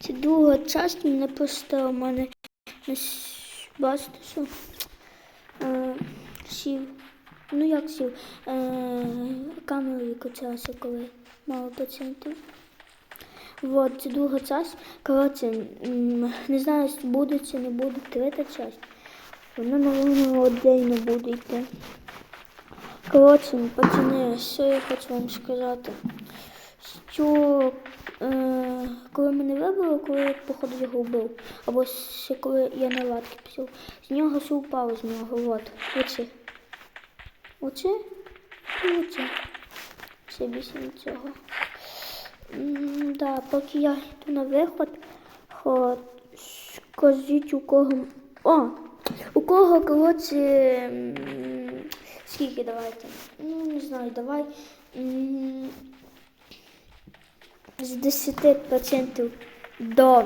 Це друга часть мене просто у мене с- е, сів. Ну як сів? Е, камера викачалася, коли мало пацієнтів. Вот, це друга часть. Коротше, не знаю, буде чи не буде третя часть. Вона, напевно, отдельно буде йти. Коротше, пацани, що я хочу вам сказати. Що коли мене вибили, коли я походу його вбив, або ще коли я на латки пішов, з нього все впало з нього. От. Оце. Оце і оце. Все більше нічого. М, поки я йду на виход, хо, скажіть у кого. О! У кого, коротше, скільки давайте? Ну, не знаю, давай. З 10% до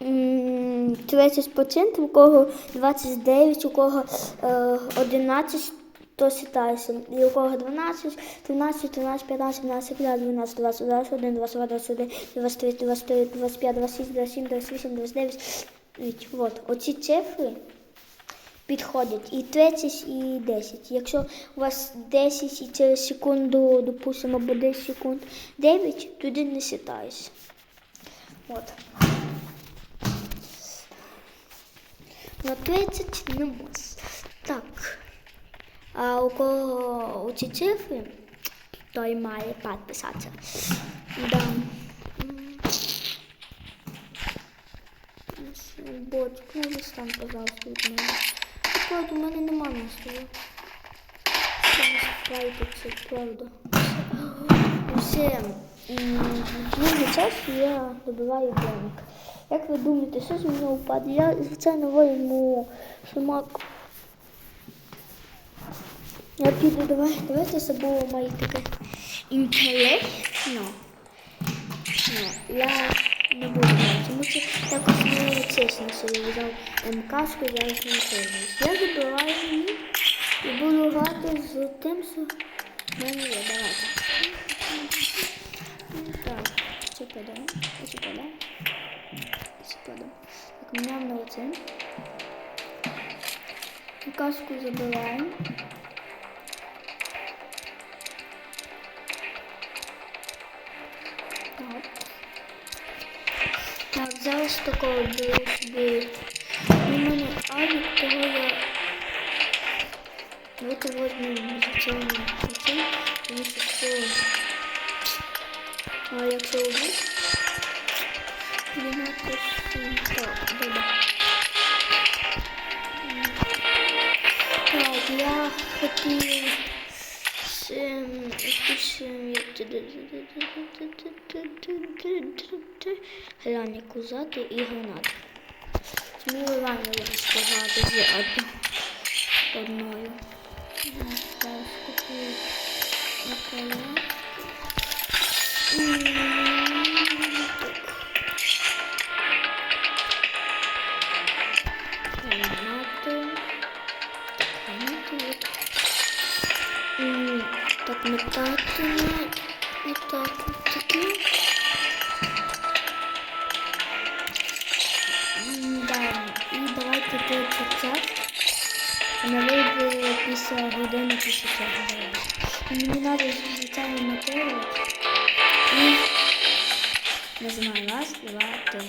30%, у кого 29, у кого е, 11, то сітається. І у кого 12, 13, 13, 15, 17, 15, 12, 20, 21, 22, 21, 23, 24, 25, 26, 27, 28, 29. Вот. Оці цифри підходять і 30, і 10. Якщо у вас 10 і через секунду, допустимо, або 10 секунд 9, туди не сітаєш. От. На 30 не може. Так. А у кого ці цифри, той має підписатися. Да. Бот, ну стань, пожалуйста, від мене. Так, у мене нема настрою. Справді, це правда. Все. м, Другий час я добиваю домик. Як ви думаєте, що з мене впаде? Я, звичайно, вийму шумак. Я піду, давай, давайте забув мої таке інтелектно. Ну, я не буду грати, тому що якось не чесно собі взяв МКшку, зараз не пользуюсь. Я забираю її і буду грати з тим, що в мене. Давайте. Ну, Так, це подамо, це подамо, це подамо. Так, міняємо на оце. МКшку забираємо. Так, зараз такого беру собі. У мене авік, того я. Давайте возьмемо звичайно оцей, тому що все. А якщо убить, вона просто так, добре. М. Так, я хотів Ем, якісь граніку взяти і гранату. Тому реально важко грати з одною. Зараз купую. Так. М, Так. Вот так і давайте третю часть. Вона вийде після години після цього. Мені треба звичайно матеріал. І нажимаю раз, два, три.